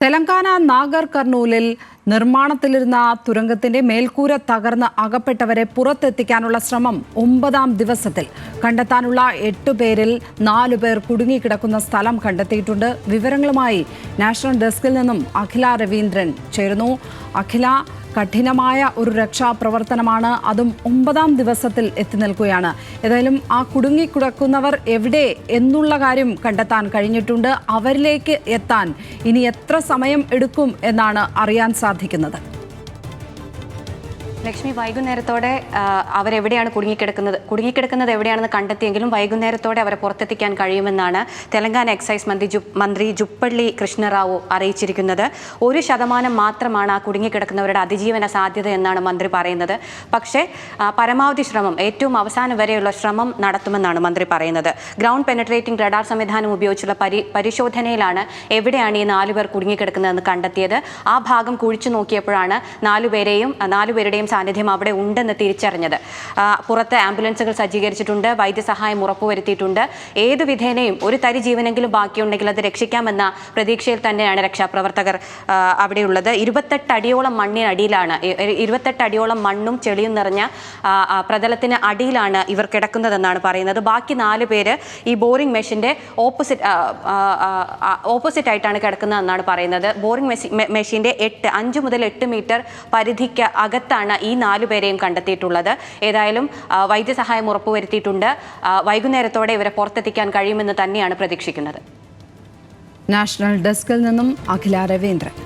തെലങ്കാന നാഗർ കർണൂലിൽ നിർമ്മാണത്തിലിരുന്ന തുരങ്കത്തിന്റെ മേൽക്കൂര തകർന്ന് അകപ്പെട്ടവരെ പുറത്തെത്തിക്കാനുള്ള ശ്രമം ഒമ്പതാം ദിവസത്തിൽ. കണ്ടെത്താനുള്ള എട്ട് പേരിൽ നാലു പേർ കുടുങ്ങിക്കിടക്കുന്ന സ്ഥലം കണ്ടെത്തിയിട്ടുണ്ട്. വിവരങ്ങളുമായി നാഷണൽ ഡെസ്കിൽ നിന്നും അഖില രവീന്ദ്രൻ ചേരുന്നു. അഖില കഠിനമായ ഒരു രക്ഷാപ്രവർത്തനമാണ് അതും ഒമ്പതാം ദിവസത്തിൽ എത്തി നിൽക്കുകയാണ്. ഏതായാലും ആ കുടുങ്ങിക്കിടക്കുന്നവർ എവിടെ എന്നുള്ള കാര്യം കണ്ടെത്താൻ കഴിഞ്ഞിട്ടുണ്ട്. അവരിലേക്ക് എത്താൻ ഇനി എത്ര സമയം എടുക്കും എന്നാണ് അറിയാൻ സാധിക്കുന്നത്. സാധിക്കുന്നത് ലക്ഷ്മി വൈകുന്നേരത്തോടെ അവരെവിടെയാണ് കുടുങ്ങിക്കിടക്കുന്നത്? കുടുങ്ങിക്കിടക്കുന്നത് എവിടെയാണെന്ന് കണ്ടെത്തിയെങ്കിലും വൈകുന്നേരത്തോടെ അവരെ പുറത്തെത്തിക്കാൻ കഴിയുമെന്നാണ് തെലങ്കാന എക്സൈസ് മന്ത്രി ജു മന്ത്രി ജുപ്പള്ളി കൃഷ്ണറാവു അറിയിച്ചിരിക്കുന്നത്. ഒരു ശതമാനം മാത്രമാണ് ആ കുടുങ്ങിക്കിടക്കുന്നവരുടെ അതിജീവന സാധ്യത എന്നാണ് മന്ത്രി പറയുന്നത്. പക്ഷേ പരമാവധി ശ്രമം ഏറ്റവും അവസാനം വരെയുള്ള ശ്രമം നടത്തുമെന്നാണ് മന്ത്രി പറയുന്നത്. ഗ്രൗണ്ട് പെനട്രേറ്റിംഗ് റഡാർ സംവിധാനം ഉപയോഗിച്ചുള്ള പരി പരിശോധനയിലാണ് എവിടെയാണ് ഈ നാലുപേർ കുടുങ്ങിക്കിടക്കുന്നതെന്ന് കണ്ടെത്തിയത്. ആ ഭാഗം കുഴിച്ചു നോക്കിയപ്പോഴാണ് നാലുപേരെയും നാലുപേരുടെയും സാന്നിധ്യം അവിടെ ഉണ്ടെന്ന് തിരിച്ചറിഞ്ഞത്. പുറത്ത് ആംബുലൻസുകൾ സജ്ജീകരിച്ചിട്ടുണ്ട് വൈദ്യസഹായം ഉറപ്പുവരുത്തിയിട്ടുണ്ട്. ഏതു വിധേനയും ഒരു തരി ജീവനെങ്കിലും ബാക്കിയുണ്ടെങ്കിൽ അത് രക്ഷിക്കാമെന്ന പ്രതീക്ഷയിൽ തന്നെയാണ് രക്ഷാപ്രവർത്തകർ അവിടെയുള്ളത്. ഇരുപത്തെട്ട് അടിയോളം മണ്ണിനടിയിലാണ് ഇരുപത്തെട്ട് അടിയോളം മണ്ണും ചെളിയും നിറഞ്ഞ പ്രതലത്തിന് അടിയിലാണ് ഇവർ കിടക്കുന്നതെന്നാണ് പറയുന്നത്. ബാക്കി നാല് പേര് ഈ ബോറിംഗ് മെഷീന്റെ ഓപ്പോസിറ്റ് ഓപ്പോസിറ്റ് ആയിട്ടാണ് കിടക്കുന്നതെന്നാണ് പറയുന്നത്. ബോറിംഗ് മെഷീന്റെ എട്ട് അഞ്ച് മുതൽ എട്ട് മീറ്റർ പരിധിക്ക് അകത്താണ് ഈ നാലു പേരെയും കണ്ടെത്തിയിട്ടുള്ളത്. ഏതായാലും വൈദ്യസഹായം ഉറപ്പുവരുത്തിയിട്ടുണ്ട്. വൈകുന്നേരത്തോടെ ഇവരെ പുറത്തെത്തിക്കാൻ കഴിയുമെന്ന് തന്നെയാണ് പ്രതീക്ഷിക്കുന്നത്. നാഷണൽ ഡെസ്കിൽ നിന്നും അഖില രവീന്ദ്രൻ.